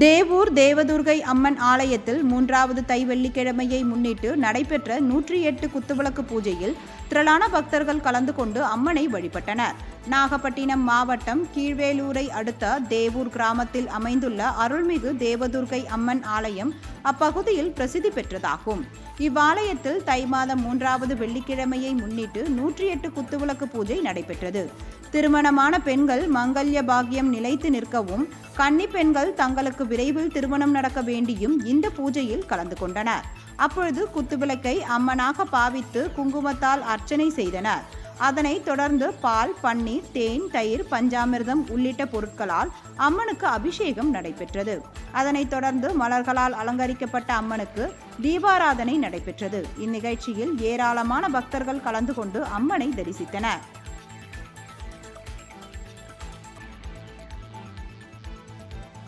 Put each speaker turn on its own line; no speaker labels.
தேவூர் தேவதுர்கை அம்மன் ஆலயத்தில் மூன்றாவது தை வெள்ளிக்கிழமையை முன்னிட்டு நடைபெற்ற நூற்றி எட்டு குத்துவிளக்கு பூஜையில் திரளான பக்தர்கள் கலந்து கொண்டு அம்மனை வழிபட்டனர். நாகப்பட்டினம் மாவட்டம் கீழ்வேலூரை அடுத்த தேவூர் கிராமத்தில் அமைந்துள்ள அருள்மிகு தேவதுர்கை அம்மன் ஆலயம் அப்பகுதியில் பிரசித்தி பெற்றதாகும். இவ்வாலயத்தில் தை மாதம் மூன்றாவது வெள்ளிக்கிழமையை முன்னிட்டு நூற்றி எட்டு குத்துவிளக்கு பூஜை நடைபெற்றது. திருமணமான பெண்கள் மங்கல்ய பாக்கியம் நிலைத்து நிற்கவும் கன்னி பெண்கள் தங்களுக்கு விரைவில் திருமணம் நடக்க வேண்டியும் இந்த பூஜையில் கலந்து கொண்டனர். அப்பொழுது குத்துவிளக்கை அம்மனாக பாவித்து குங்குமத்தால் அர்ச்சனை செய்தனர். அதனைத் தொடர்ந்து பால் பன்னீர் தேன் தயிர் பஞ்சாமிர்தம் உள்ளிட்ட பொருட்களால் அம்மனுக்கு அபிஷேகம் நடைபெற்றது. அதனைத் தொடர்ந்து மலர்களால் அலங்கரிக்கப்பட்ட அம்மனுக்கு தீபாராதனை நடைபெற்றது. இந்நிகழ்ச்சியில் ஏராளமான பக்தர்கள் கலந்து கொண்டு அம்மனை தரிசித்தனர்.